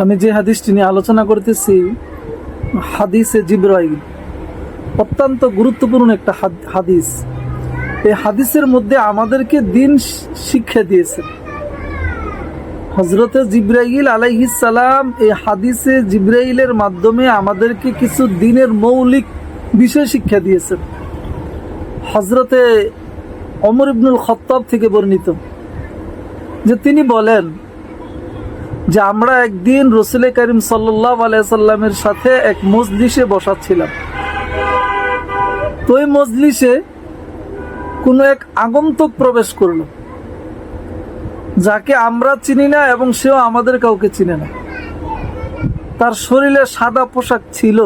আমি যে হাদিসটি নিয়ে আলোচনা করতেছি, হাদিসে জিব্রাইল অত্যন্ত গুরুত্বপূর্ণ একটা হাদ- হাদিস। এই হাদিসের মধ্যে আমাদেরকে দিন শিক্ষা দিয়েছে। হজরতে জিব্রাইল আলাইহিস সালাম এই হাদিসে জিব্রাইলের মাধ্যমে আমাদেরকে কিছু দিনের মৌলিক বিষয় শিক্ষা দিয়েছেন হজরতে অমর ইবনুল খত্তাব থেকে বর্ণিত যে তিনি বলেন যে আমরা একদিন রসুল করিম সাল্লাহ আলাইসাল্লামের সাথে এক মজলিসে বসাচ্ছিলাম। তো মজলিসে কোনো এক আগন্তুক প্রবেশ করল, যাকে আমরা চিনি না এবং সেও আমাদের কাউকে চিনে না। তার শরীরে সাদা পোশাক ছিল,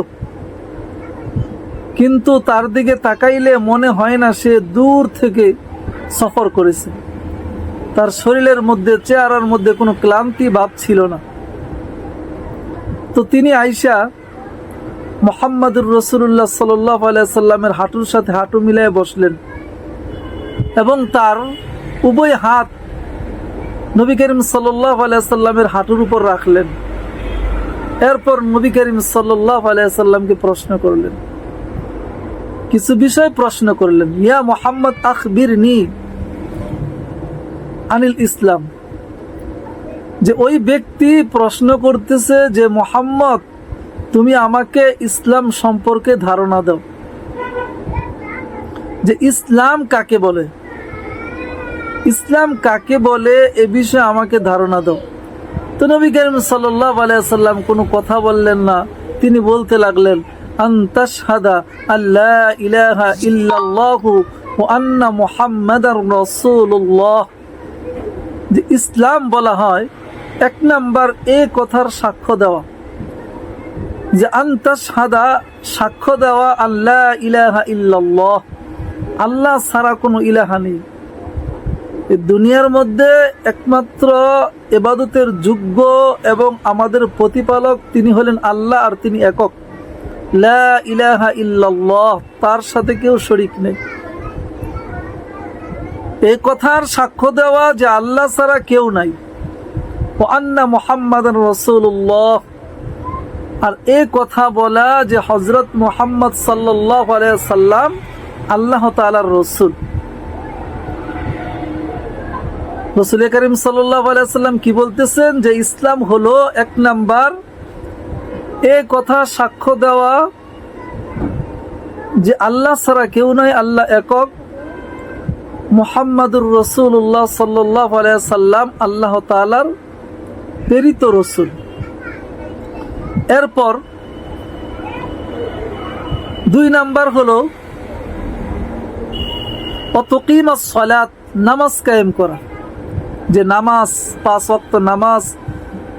কিন্তু তার দিকে তাকাইলে মনে হয় না সে দূর থেকে সফর করেছে। তার শরীরের মধ্যে, চেহারার মধ্যে কোনো ক্লান্তি ভাব ছিল না। তো তিনি আইসা মোহাম্মদুর রসুল্লাহ সাল্লাহ আলাইসাল্লামের হাঁটুর সাথে হাঁটু মিলিয়ে বসলেন এবং তার উভয় হাত নবী করিম সাল্লাহ আলাইসাল্লামের হাঁটুর উপর রাখলেন। এরপর নবী করিম সাল্লাহ আলাইসাল্লামকে প্রশ্ন করলেন। কিছু বিষয় প্রশ্ন করলেন। ইয়া মোহাম্মদ আখবির নি আনিল ইসলাম, যে ওই ব্যক্তি প্রশ্ন করতেছে যে, মোহাম্মদ, তুমি আমাকে ইসলাম সম্পর্কে ধারণা দাও। যে ইসলাম কাকে বলে? ইসলাম কাকে বলে এ বিষয়ে আমাকে ধারণা দাও। তো নবী করিম সাল্লাহ আলাইসাল্লাম কোনো কথা বললেন না। তিনি বলতে লাগলেন আল্লাহ ইলাহা আন্না মুহাম্মাদার রাসূলুল্লাহ। যে ইসলাম বলা হয়, এক নাম্বার এ কথার সাক্ষ্য দেওয়া। যে আন্তাশহাদা, সাক্ষ্য দেওয়া আল্লাহ ইলাহা ইল্লাল্লাহ। আল্লাহ ছাড়া কোনো ইলাহা নেই। দুনিয়ার মধ্যে একমাত্র এবাদতের যোগ্য এবং আমাদের প্রতিপালক তিনি হলেন আল্লাহ আর তিনি একক। লা ইলাহা ইল্লাল্লাহ, তার সাথে কেউ শরিক নেই। এই কথার সাক্ষ্য দেওয়া যে আল্লাহ ছাড়া কেউ নাই। ও আন্না মোহাম্মদ রসুল্লাহ আর এ কথা বলা যে হজরত মোহাম্মদ সাল্লাহ সাল্লাম আল্লাহ তালার রসুল। রসুল করিম আলাইসাল্লাম কি বলতেছেন? যে ইসলাম হলো এক নাম্বার। এ কথা সাক্ষ্য দেওয়া যে আল্লাহ ছাড়া কেউ নয় আল্লাহ একক। মোহাম্মদুর রসুল্লাহ সাল্লাহ সাল্লাম আল্লাহ তালার প্রেরিত রসুল। এরপর দুই নাম্বার হলো অতকিমা সলাত, নামাজ কায়েম করা। যে নামাজ, পাঁচ অক্ত নামাজ,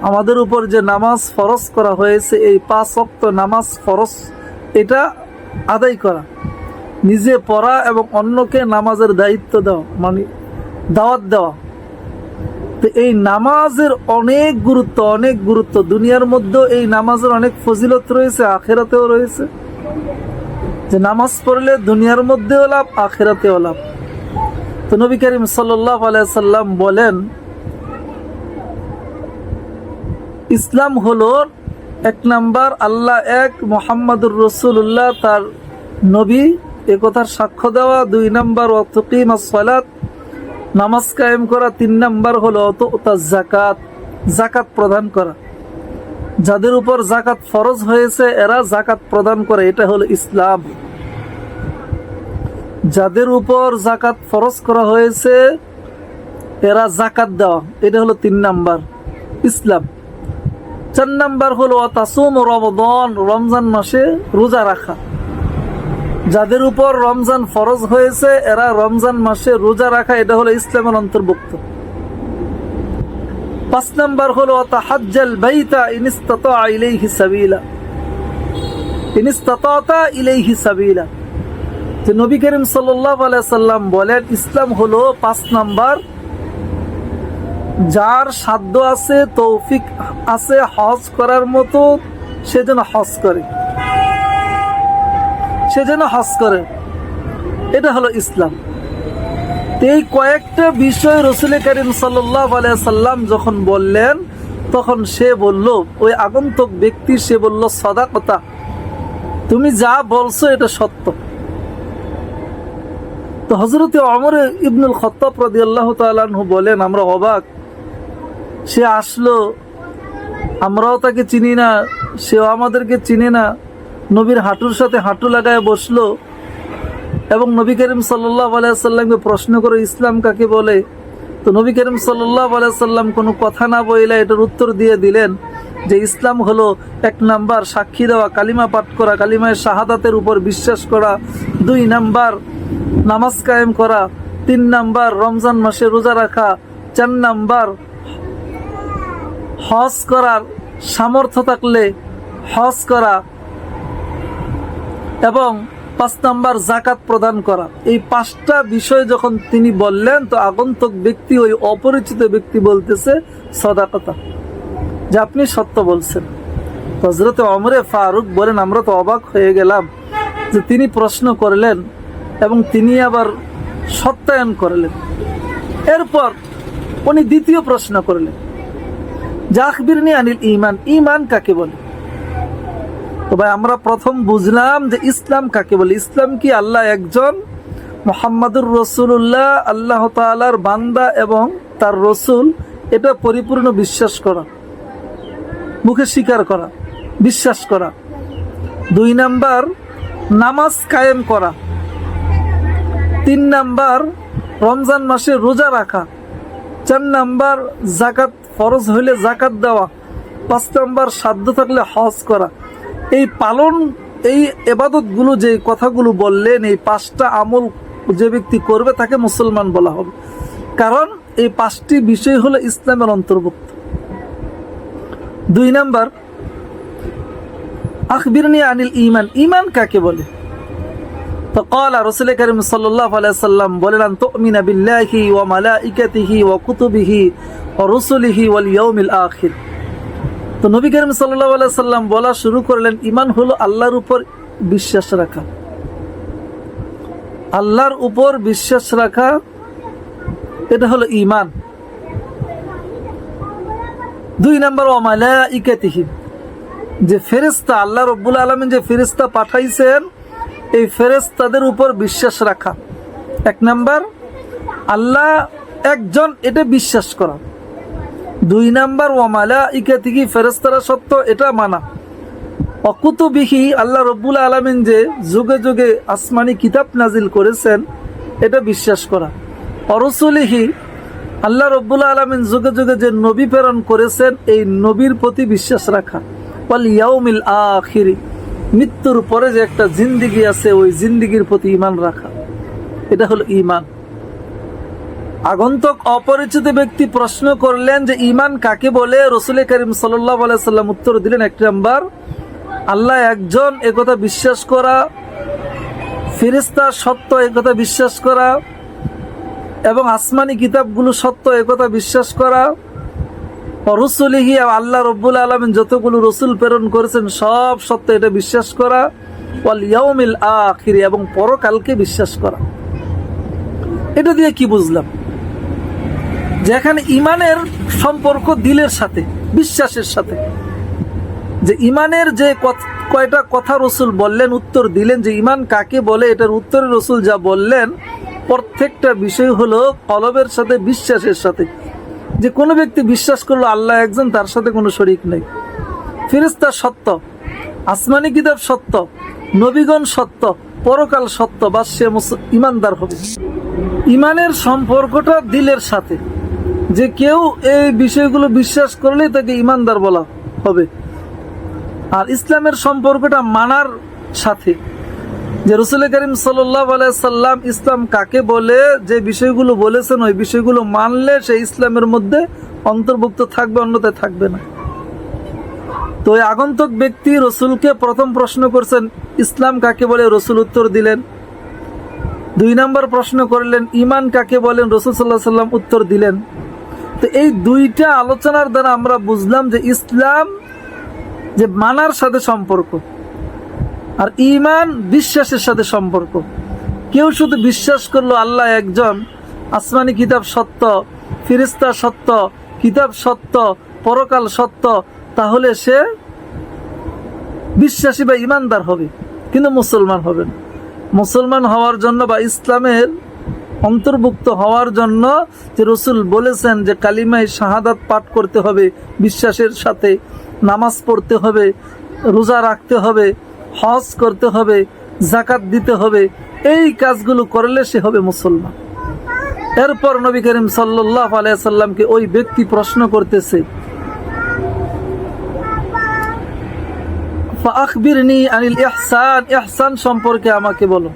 আমাদের উপর যে নামাজ ফরজ করা হয়েছে, এই পাঁচ অক্ত নামাজ ফরজ, এটা আদায় করা। নিজে পড়া এবং অন্যকে নামাজের দায়িত্ব দেওয়া মানে দাওয়াত দেওয়া। তো এই নামাজের অনেক গুরুত্ব অনেক গুরুত্ব। দুনিয়ার মধ্যেও এই নামাজের অনেক ফজিলত রয়েছে, আখেরাতেও রয়েছে। যে নামাজ পড়লে দুনিয়ার মধ্যেও লাভ, আখেরাতেও লাভ। তো নবী করিম আলাইসাল্লাম বলেন, ইসলাম হলো এক নাম্বার আল্লাহ এক মোহাম্মদুর রসুল্লাহ তার নবী এ কথার সাক্ষ্য দেওয়া দুই নাম্বার নামাজ কায়েম করা তিন নাম্বার হলো অত জাকাত জাকাত প্রদান করা। যাদের উপর জাকাত ফরজ হয়েছে, এরা জাকাত প্রদান করে, এটা হলো ইসলাম। যাদের উপর জাকাত ফরজ করা হয়েছে, এরা জাকাত দেওয়া, এটা হলো তিন নাম্বার, ইসলাম। চার নাম্বার হলো তাসুম রমদন রমজান মাসে রোজা রাখা। যাদের উপর রমজান ফরজ হয়েছে, এরা রমজান মাসে রোজা রাখা, এটা হলো ইসলামের অন্তর্ভুক্ত। পাঁচ নাম্বার হলো তাহাজ্জাল বাইতা ইনিস্তাতা ইলাইহি সাবিলা। ইনিস্তাতা ইলাইহি সাবিলা। যে নবী করিম সাল্লাহ সাল্লাম বলেন, ইসলাম হলো পাঁচ নাম্বার। যার সাধ্য আছে, তৌফিক আছে হজ করার মতো, সে যেন হজ করে। সে যেন হজ করে। এটা হলো ইসলাম। এই কয়েকটা বিষয় রসুল করিম সাল্লাহ সাল্লাম যখন বললেন, তখন সে বলল, ওই আগন্তুক ব্যক্তি, সে বলল সদা কথা তুমি যা বলছো এটা সত্য। তো হজরতে অমর ইবনুল খত্তাব রাদি আল্লাহ তালু বলেন, আমরা অবাক। সে আসলো, আমরাও তাকে চিনি না, সেও আমাদেরকে চিনে না। নবীর হাঁটুর সাথে হাঁটু লাগায় বসল এবং নবী করিম সাল্লাহ প্রশ্ন করে, ইসলাম কাকে বলে? তো নবী করিম সাল্লাহ কোনো কথা না বইলে এটার উত্তর দিয়ে দিলেন যে, ইসলাম হলো এক নাম্বার সাক্ষী দেওয়া, কালিমা পাঠ করা, কালিমায় শাহাদাতের উপর বিশ্বাস করা, দুই নাম্বার নামাজ কায়েম করা, তিন নাম্বার রমজান মাসে রোজা রাখা, চার নাম্বার হজ করার সামর্থ্য থাকলে হজ করা এবং পাঁচ নাম্বার জাকাত প্রদান করা। এই পাঁচটা বিষয় যখন তিনি বললেন, তো আগন্তুক ব্যক্তি ওই অপরিচিত ব্যক্তি বলতেছে, সদাকতা। যে আপনি সত্য বলছেন। হজরতে অমরে ফারুক বলেন, আমরা তো অবাক হয়ে গেলাম যে তিনি প্রশ্ন করলেন এবং তিনি আবার সত্যায়ন করলেন। এরপর উনি দ্বিতীয় প্রশ্ন করলেন জাকবিরনি আনিল ইমান ইমান কাকে বলে? তো ভাই, আমরা প্রথম বুঝলাম যে ইসলাম কাকে বলে? ইসলাম কি আল্লাহ একজন? মোহাম্মদুর রসুল্লাহ আল্লাহ তালার বান্দা এবং তার রসুল, এটা পরিপূর্ণ বিশ্বাস করা, মুখে স্বীকার করা, বিশ্বাস করা। দুই নাম্বার, নামাজ কায়েম করা। তিন নাম্বার, রমজান মাসে রোজা রাখা। চার নাম্বার, জাকাত ফরজ হইলে জাকাত দেওয়া। পাঁচ নাম্বার, সাধ্য থাকলে হজ করা। এই পালন এই এবাদতগুলো যে কথাগুলো বললেন এই পাঁচটা আমল যে ব্যক্তি করবে তাকে মুসলমান বলা হবে কারণ এই পাঁচটি বিষয় হলো ইসলামের অন্তর্ভুক্ত দুই নাম্বার আখবিরনি আনিল ইমান ইমান কাকে বলে فقال رسول كريم صلى الله عليه وسلم বলেন আন তুমিনা বিল্লাহি ওয়া মালাইকাতিহি ওয়া কুতুবিহি তো নবী করিম আলাইহি সাল্লাম বলা শুরু করলেন ইমান হলো আল্লাহর উপর বিশ্বাস রাখা। আল্লাহর উপর বিশ্বাস রাখা, এটা হলো ঈমান। দুই নাম্বার, ওয়া মালাইকাতিহি। যে ফেরেশতা, আল্লাহ রব্বুল আলামিন যে ফেরেশতা পাঠাইছেন, এই ফেরেস্তাদের উপর বিশ্বাস রাখা। এক নাম্বার, আল্লাহ একজন, এটা বিশ্বাস করা। দুই নাম্বার ওয়ামালা ইকা থেকে ফেরস্তারা সত্য এটা মানা। অকুতবিহি, আল্লাহ রব্বুল আলমিন যে যুগে যুগে আসমানি কিতাব নাজিল করেছেন, এটা বিশ্বাস করা। অরসুলিহি, আল্লাহ রব্বুল আলমিন যুগে যুগে যে নবী প্রেরণ করেছেন, এই নবীর প্রতি বিশ্বাস রাখা। ওয়াল ইয়াউমিল আখিরি, মৃত্যুর পরে যে একটা জিন্দিগি আছে, ওই জিন্দিগির প্রতি ইমান রাখা। এটা হলো ইমান আগন্তক অপরিচিত ব্যক্তি প্রশ্ন করলেন যে ইমান কাকে বলে? রসুল করিম সাল্লাম উত্তর দিলেন এক নাম্বার, আল্লাহ একজন একথা বিশ্বাস করা ফিরিস্তা সত্য একথা বিশ্বাস করা, এবং আসমানি কিতাবগুলো সত্য একথা বিশ্বাস করা। রসুলিহি আল্লাহ রব্বুল আলমিন যতগুলো রসুল প্রেরণ করেছেন, সব সত্য, এটা বিশ্বাস করা। ওয়াল এবং পরকালকে বিশ্বাস করা। এটা দিয়ে কি বুঝলাম? যেখানে ইমানের সম্পর্ক দিলের সাথে, বিশ্বাসের সাথে। যে ইমানের যে কয়টা কথা রসুল বললেন, উত্তর দিলেন, যে ইমান কাকে বলে, এটার উত্তরে রসুল যা বললেন, প্রত্যেকটা বিষয় হলো কলবের সাথে, বিশ্বাসের সাথে। যে কোনো ব্যক্তি বিশ্বাস করল আল্লাহ একজন, তার সাথে কোনো শরিক নেই। ফিরিস্তা সত্য, আসমানি কিতাব সত্য, নবীগণ সত্য, পরকাল সত্য বা সে ইমানদার হবে। ইমানের সম্পর্কটা দিলের সাথে। যে কেউ এই বিষয়গুলো বিশ্বাস করলেই তাকে ইমানদার বলা হবে। আর ইসলামের সম্পর্কটা মানার সাথে। যে রসুল করিম সাল্লাম ইসলাম কাকে বলে, যে বিষয়গুলো বলেছেন, ওই বিষয়গুলো মানলে সে ইসলামের মধ্যে অন্তর্ভুক্ত থাকবে, অন্যথায় থাকবে না। তো ওই আগন্তক ব্যক্তি রসুলকে প্রথম প্রশ্ন করছেন, ইসলাম কাকে বলে? রসুল উত্তর দিলেন। দুই নম্বর প্রশ্ন করলেন, ইমান কাকে বলেন? রসুল সাল্লাহ সাল্লাম উত্তর দিলেন। তো এই দুইটা আলোচনার দ্বারা আমরা বুঝলাম যে ইসলাম যে মানার সাথে সম্পর্ক আর ইমান বিশ্বাসের সাথে সম্পর্ক। কেউ শুধু বিশ্বাস করল আল্লাহ একজন, আসমানি কিতাব সত্য, ফিরিস্তা সত্য, কিতাব সত্য, পরকাল সত্য, তাহলে সে বিশ্বাসী বা ইমানদার হবে, কিন্তু মুসলমান হবে না। মুসলমান হওয়ার জন্য বা ইসলামের অন্তর্ভুক্ত হওয়ার জন্য যে রসুল বলেছেন যে কালিমায় শাহাদাত পাঠ করতে হবে, বিশ্বাসের সাথে নামাজ পড়তে হবে, রোজা রাখতে হবে, হজ করতে হবে জাকাত দিতে হবে, এই কাজগুলো করলে সে হবে মুসলমান। এরপর নবী করিম সাল্লাহ আলাইসাল্লামকে ওই ব্যক্তি প্রশ্ন করতেছে আনিল ইহসান ইহসান সম্পর্কে আমাকে বলো।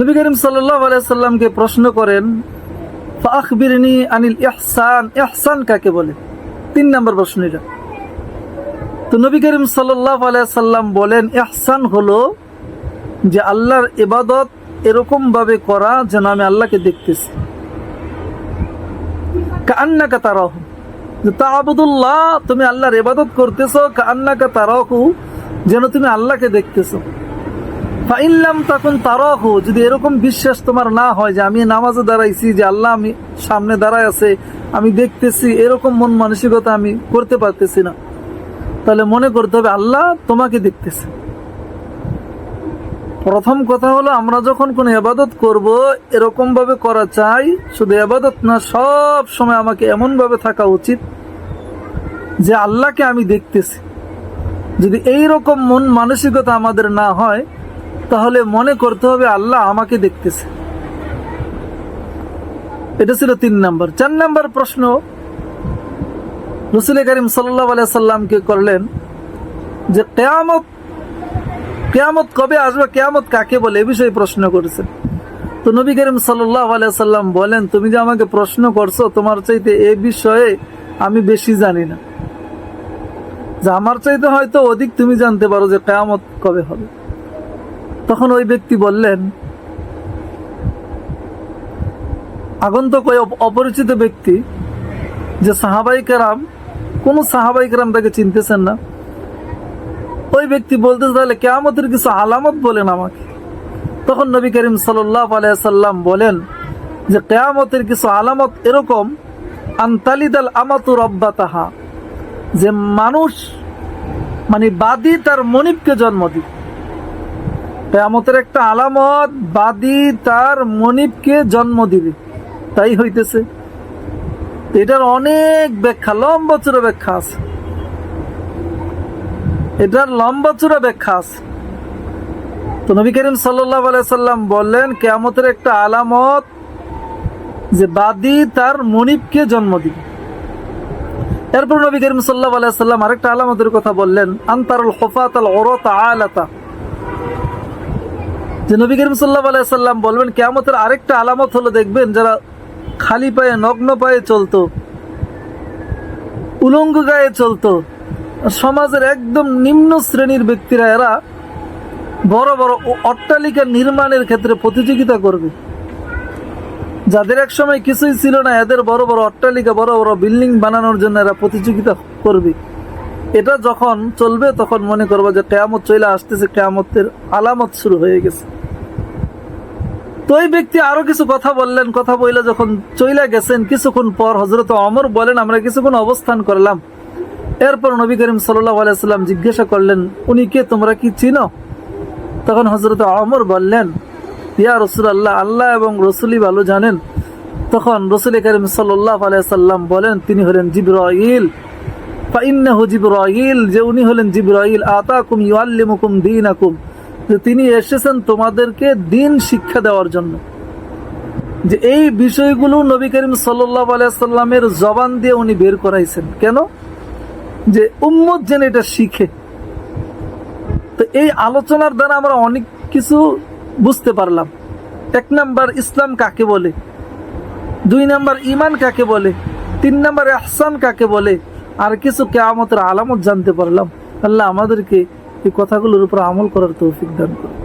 নবী করিম সাল্লাহ আলাইসাল্লামকে প্রশ্ন করেন আখবিরনি আনিল ইহসান ইহসান কাকে বলে? তিন নম্বর প্রশ্ন এটা। তো নবী করিম সাল্লাহ আলাইসাল্লাম বলেন, ইহসান হলো যে আল্লাহর ইবাদত এরকম ভাবে করা যেন আমি আল্লাহকে দেখতেছি। কান্নাকা তারাহু। যে তাবুদুল্লাহ তুমি আল্লাহর ইবাদত করতেছো কান্নাকা তারাহু, যেন তুমি আল্লাহকে দেখতেছো। ফাইল্লাম তখন তারাহু, যদি এরকম বিশ্বাস তোমার না হয় যে আমি নামাজে দাঁড়াইছি, যে আল্লাহ আমি সামনে দাঁড়ায় আছে, আমি দেখতেছি, এরকম মন মানসিকতা আমি করতে পারতেছি না, তাহলে মনে করতে হবে আল্লাহ তোমাকে দেখতেছে। প্রথম কথা হলো, আমরা যখন কোনো এবাদত করব এরকম ভাবে করা চাই, শুধু এবাদত না, সব সময় আমাকে এমন ভাবে থাকা উচিত যে আল্লাহকে আমি দেখতেছি। যদি এই রকম মন মানসিকতা আমাদের না হয় তাহলে মনে করতে হবে আল্লাহ আমাকে দেখতেছে। এটা ছিল তিন নাম্বার। চার নাম্বার প্রশ্ন রসুল করিম সাল্লাহ করলেন যে, কেয়ামত কেয়ামত কবে আসবে, কেয়ামত কাকে বলে, এ বিষয়ে প্রশ্ন করেছেন। তো নবী করিম সাল্লাহ সাল্লাম বলেন, তুমি যে আমাকে প্রশ্ন করছ, তোমার চাইতে এ বিষয়ে আমি বেশি জানি না। যে আমার চাইতে হয়তো অধিক তুমি জানতে পারো যে কেয়ামত কবে হবে। তখন ওই ব্যক্তি বললেন, আগন্তক ওই অপরিচিত ব্যক্তি যে সাহাবাই কেরাম, কোন সাহাবাই কেরাম তাকে চিনতেছেন না। ওই ব্যক্তি বলতেছে, তাহলে কেয়ামতের কিছু আলামত বলেন আমাকে। তখন নবী করিম সাল্লাহ আলাইসাল্লাম বলেন যে, কেয়ামতের কিছু আলামত এরকম, আন্তালিদাল আমাতুর রব্বা তাহা যে মানুষ মানে বাদী তার মনিবকে জন্ম দিবে। কেয়ামতের একটা আলামত, বাদী তার মনিবকে জন্ম দিবে। তাই হইতেছে। এটার অনেক ব্যাখ্যা, লম্বা চূড়া ব্যাখ্যা আছে। এটার লম্বা চূড়া ব্যাখ্যা আছে। তো নবী করিম সাল্লাম বললেন, কেয়ামতের একটা আলামত যে বাদী তার মনিবকে জন্ম দিবে। এরপর নবী করিম সাল্লাহ সাল্লাম আরেকটা আলামতের কথা বললেন, আন্তারুল হফাত আল ওরত আলাতা। যে নবী করিম সাল্লাহ সাল্লাম বলবেন, কেয়ামতের আরেকটা আলামত হলো দেখবেন যারা খালি পায়ে, নগ্ন পায়ে চলতো, উলঙ্গ গায়ে চলতো সমাজের একদম নিম্ন শ্রেণির ব্যক্তিরা এরা বড় বড় অট্টালিকা নির্মাণের ক্ষেত্রে প্রতিযোগিতা করবে। যাদের এক সময় কিছুই ছিল না, এদের বড় বড় অট্টালিকা, বড় বড় বিল্ডিং বানানোর জন্য এরা প্রতিযোগিতা করবে। এটা যখন চলবে, তখন মনে করব যে কেয়ামত চলে আসতেছে, কেয়ামতের আলামত শুরু হয়ে গেছে। তো ওই ব্যক্তি আরও কিছু কথা বললেন, কথা বইলে যখন চইলা গেছেন, কিছুক্ষণ পর হজরত অমর বলেন, আমরা কিছুক্ষণ অবস্থান করলাম। এরপর নবী করিম আলাইসাল্লাম জিজ্ঞাসা করলেন, উনি কে? তোমরা কি চিনো? তখন হজরত অমর বললেন, ইয়া রসুল আল্লাহ আল্লাহ এবং রসুলই ভালো জানেন। তখন রসুল করিম সাল্লাহ আলাইসাল্লাম বলেন, তিনি হলেন জিব্রাইল। ফাইন্নাহু জিব্রাইল, যে উনি হলেন জিব্রাইল, আতাকুম ইউআল্লিমুকুম দীনাকুম। তিনি এসেছেন তোমাদেরকে দিন শিক্ষা দেওয়ার জন্য। যে এই বিষয়গুলো নবী করিম আলাইসাল্লামের জবান দিয়ে উনি বের করাইছেন। কেন? যে উম্মত যেন এটা শিখে। তো এই আলোচনার দ্বারা আমরা অনেক কিছু বুঝতে পারলাম। এক নাম্বার ইসলাম কাকে বলে? দুই নাম্বার ইমান কাকে বলে? তিন নাম্বার আহসান কাকে বলে? আর কিছু কেয়ামতের আলামত জানতে পারলাম। আল্লাহ আমাদেরকে এই কথাগুলোর উপর আমল করার তৌফিক দান করে